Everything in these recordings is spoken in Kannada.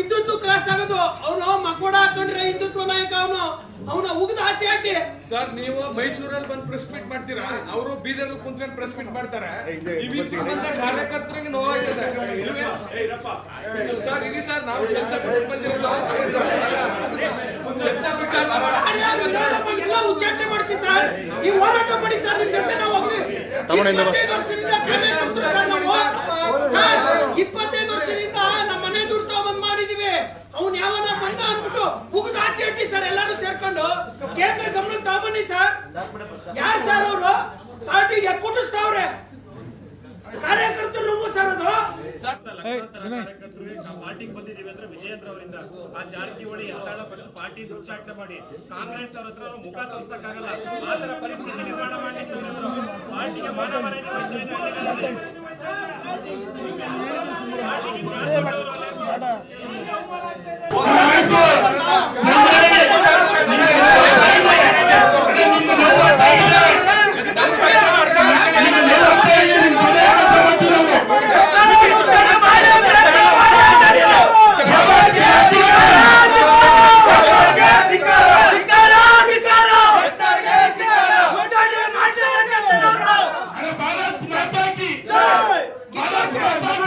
ಹಿಂದುತ್ವ ಕ್ಲಾಸ್ ಆಗೋದು ಅವನು ಮಕೋಡ ಹಾಕೊಂಡ್ರೆ ಹಿಂದುತ್ವ ನಾಯಕ ಅವನು. ಅವನ ಉಗಿದ ಆಚೆ ಹಾಕಿ ಸರ್ ನೀವು ಮೈಸೂರಲ್ಲಿ ಬಂದು ಪ್ರೆಸ್ ಮೀಟ್ ಮಾಡ್ತೀರಾ? ಅವರು ಬೀದರ್ ಕುಂತ್ಕೊಂಡು ಪ್ರೆಸ್ ಮೀಟ್ ಮಾಡ್ತಾರೆ. ಕಾರ್ಯಕರ್ತರಿಗೆ ನೋವಾಗ್ತದೆ. ಸರ್ ಇರಿ ಸರ್ ನಾವು ಕೆಲಸ ಎಲ್ಲ ಉಚ್ಚಾಟನೆ ಮಾಡಿಸಿ ಸರ್ ನೀವು ಹೋರಾಟ ಮಾಡಿ ಸರ್ ನಿಮ್ ಜೊತೆ ನಾವು ಹೋಗ್ಲಿ ತಗೊಂಡಿಂದ ಬಾ. ಇಪ್ಪತ್ತೈದು ವರ್ಷದಿಂದ ಕಾರ್ಯಕರ್ತರು ಸರ್ ನಾವು ಸರ್ ಇಪ್ಪತ್ತೈದು ವರ್ಷದಿಂದ ನಮ್ಮ ಮನೆ ದುಡ್ಡು ತಗೊಂಡ್ ಮಾಡಿದೀವಿ ಅವ್ನ್ ಯಾವನ ಬಂದ ಅನ್ಬಿಟ್ಟು ಉಗ್ದ ಆಚೆ ಇಟ್ಟಿ ಸರ್ ಎಲ್ಲಾರು ಸೇರ್ಕೊಂಡು ಕೇಂದ್ರ ಗಮನಕ್ಕೆ ತಗೊಂಬನ್ನಿ ಸರ್. ಯಾರು ಸರ್ ಅವರು? ಪಾರ್ಟಿ ಕುಟಿಸ್ತಾವ್ರೆ ಕಾರ್ಯಕರ್ತರು ನುಂಗು ಸರ್ ಅದು. ಪಾರ್ಟಿಗೆ ಬಂದಿದ್ದೀವಿ ಅಂದ್ರೆ ವಿಜಯೇಂದ್ರ ಅವರಿಂದ. ಆ ಜಾರಕಿಹೊಳಿ ಹತ್ತಾಳ ಪಕ್ಷ ಪಾರ್ಟಿ ದುಶ್ಚಾಟನೆ ಮಾಡಿ. ಕಾಂಗ್ರೆಸ್ ಅವ್ರ ಹತ್ರ ಮುಖ ತೋರಿಸಕ್ಕಾಗಲ್ಲ. ಆ ತರ ಪರಿಸ್ಥಿತಿ ನಿರ್ಮಾಣ ಮಾಡ್ಲಿಕ್ಕೆ ಪಾರ್ಟಿಗೆ ಮಾನ ಮರ್ಯಾದೆ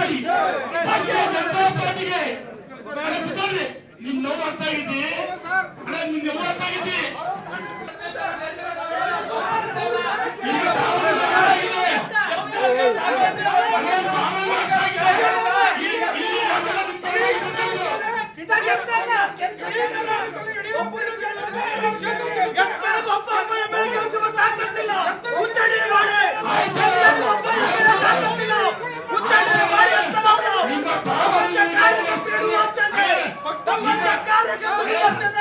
ಮಾಡಿ ಭಾರತೀಯ ಜನತಾ ಪಾರ್ಟಿಗೆ ನಿಮ್ ನೋವು ಅರ್ಥ ಆಗಿದ್ದಿ ನಿಮ್ ನೋವು ಅರ್ಥ ಆಗಿದ್ದಿ ನಿಮ್ಮ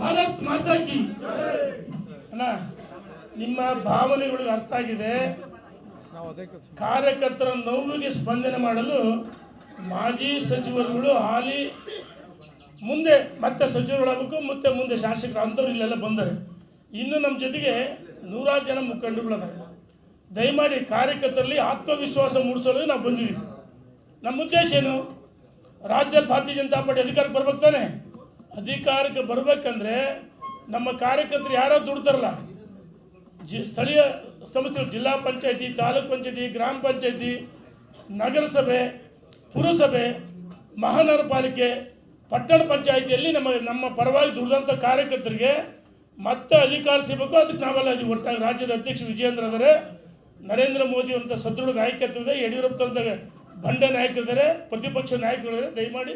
ಭಾರತ್ ಕಿ ಅಣ್ಣ ನಿಮ್ಮ ಭಾವನೆಗಳು ಅರ್ಥ ಆಗಿದೆ ಕಾರ್ಯಕರ್ತರ ನೋವಿಗೆ ಸ್ಪಂದನೆ ಮಾಡಲು ಮಾಜಿ ಸಚಿವರುಗಳು ಹಾಲಿ ಮುಂದೆ ಮತ್ತೆ ಸಚಿವರುಗಳಾಗಬೇಕು ಮತ್ತೆ ಮುಂದೆ ಶಾಸಕರು, ಅಂಥವ್ರು ಇಲ್ಲೆಲ್ಲ ಬಂದರೆ ಇನ್ನು ನಮ್ಮ ಜೊತೆಗೆ ನೂರಾರು ಜನ ಮುಖಂಡರುಗಳಿದ್ದಾರೆ ದಯಮಾಡಿ ಕಾರ್ಯಕರ್ತರಲ್ಲಿ ಆತ್ಮವಿಶ್ವಾಸ ಮೂಡಿಸಲು ನಾವು ಬಂದಿದ್ದೀವಿ. ನಮ್ಮ ಉದ್ದೇಶ ಏನು? ರಾಜ್ಯದಲ್ಲಿ ಭಾರತೀಯ ಜನತಾ ಪಾರ್ಟಿ ಅಧಿಕಾರಕ್ಕೆ ಬರ್ಬೇಕು ತಾನೆ? ಅಧಿಕಾರಕ್ಕೆ ಬರಬೇಕಂದ್ರೆ ನಮ್ಮ ಕಾರ್ಯಕರ್ತರು ಯಾರೋ ದುಡ್ತಾರಲ್ಲ. ಜಿ, ಸ್ಥಳೀಯ ಸಂಸ್ಥೆಗಳು, ಜಿಲ್ಲಾ ಪಂಚಾಯತಿ, ತಾಲೂಕ್ ಪಂಚಾಯತಿ, ಗ್ರಾಮ ಪಂಚಾಯತಿ, ನಗರಸಭೆ, ಪುರಸಭೆ ಮಹಾನಗರ ಪಾಲಿಕೆ ಪಟ್ಟಣ ಪಂಚಾಯಿತಿಯಲ್ಲಿ ನಮ್ಮ ನಮ್ಮ ಪರವಾಗಿ ದುಡಿದಂಥ ಕಾರ್ಯಕರ್ತರಿಗೆ ಮತ್ತೆ ಅಧಿಕಾರ ಸಿಗಬೇಕು. ಅದಕ್ಕೆ ನಾವೆಲ್ಲ ಅಲ್ಲಿ ಒಟ್ಟಾಗಿ ರಾಜ್ಯದ ಅಧ್ಯಕ್ಷ ವಿಜಯೇಂದ್ರ ಅವರೇ, ನರೇಂದ್ರ ಮೋದಿ ಅಂತ ಸದೃಢ ನಾಯಕತ್ವ ಇದೆ ಯಡಿಯೂರಪ್ಪ ಬಂಡೆ ನಾಯಕರಿದ್ದಾರೆ, ಪ್ರತಿಪಕ್ಷ ನಾಯಕರಿದ್ದಾರೆ. ದಯಮಾಡಿ